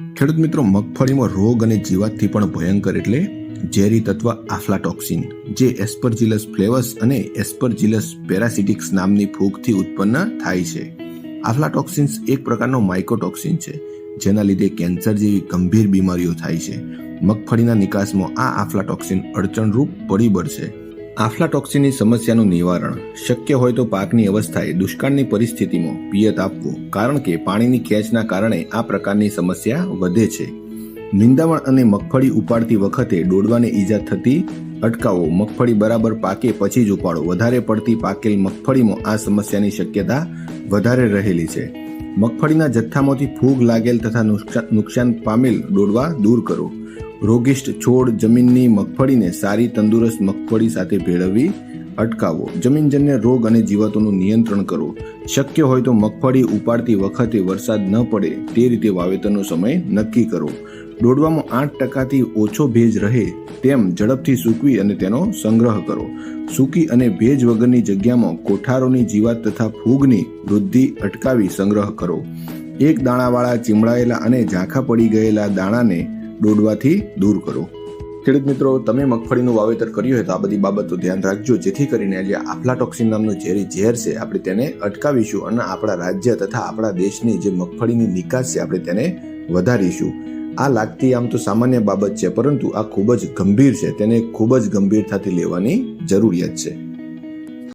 ખેડૂત મિત્રો, મગફળીમાં રોગ અને જીવાતથી પણ ભયંકર એટલે ઝેરી તત્વ આફ્લાટોક્સિન, જે એસ્પરજિલસ ફ્લેવસ અને એસ્પરજિલસ પેરાસિટિક્સ નામની ફૂગથી ઉત્પન્ન થાય છે. આફ્લાટોક્સિન્સ એક પ્રકારનો માઇકોટોક્સિન છે, જેના લીધે કેન્સર જેવી ગંભીર બીમારીઓ થાય છે. મગફળીના નિકાસમાં આ આફ્લાટોક્સિન અડચણરૂપ પરિબળ છે. આફ્લાટોક્સિનની સમસ્યાનું નિવારણ. શક્ય હોય તો પાકની અવસ્થાએ દુષ્કાળની પરિસ્થિતિમાં પિયત આપવું. કારણ કે પાણીની ખેંચના કારણે આ પ્રકારની સમસ્યા વધે છે. નિંદામણ અને મગફળી ઉપાડતી વખતે ડોડવાને ઈજા થતી અટકાવો. મગફળી બરાબર પાકે પછી જ ઉપાડો. વધારે પડતી પાકેલ મગફળીમાં આ સમસ્યાની શક્યતા વધારે રહેલી છે. મગફળીના જથ્થામાંથી ફૂગ લાગેલ તથા નુકસાન પામેલ ડોડવા દૂર કરો. રોગિષ્ટ છોડ જમીનની મગફળીને સારી તંદુરસ્ત મગફળી સાથે ભેળવવી અટકાવો. જમીનજન્ય રોગ અને જીવાતોનું નિયંત્રણ કરો. શક્ય હોય તો મગફળી ઉપાડતી વખતે વરસાદ ન પડે, તે રીતે વાવેતરનો સમય નક્કી કરો. દોડવામાં આઠ ટકાથી ઓછો ભેજ રહે તેમ ઝડપથી સૂકવી અને તેનો સંગ્રહ કરો. સૂકી અને ભેજ વગરની જગ્યામાં કોઠારોની જીવાત તથા ફૂગની વૃદ્ધિ અટકાવી સંગ્રહ કરો. એક દાણાવાળા ચીમડાયેલા અને ઝાંખા પડી ગયેલા દાણાને ડોડવાથી દૂર કરો. ખેડૂત મિત્રો, તમે મગફળીનું વાવેતર કર્યું હોય તો આ બધી બાબતો ધ્યાન રાખજો. જેથી કરીને જે આફ્લાટોક્સિન નામનું ઝેરી ઝેર છે, આપણે તેને અટકાવીશું અને આપણા રાજ્ય તથા આપણા દેશની જે મગફળીની નિકાસ છે, આપણે તેને વધારીશું. આ લાગતી આમ તો સામાન્ય બાબત છે, પરંતુ આ ખૂબ જ ગંભીર છે. તેને ખૂબ જ ગંભીરતાથી લેવાની જરૂરિયાત છે.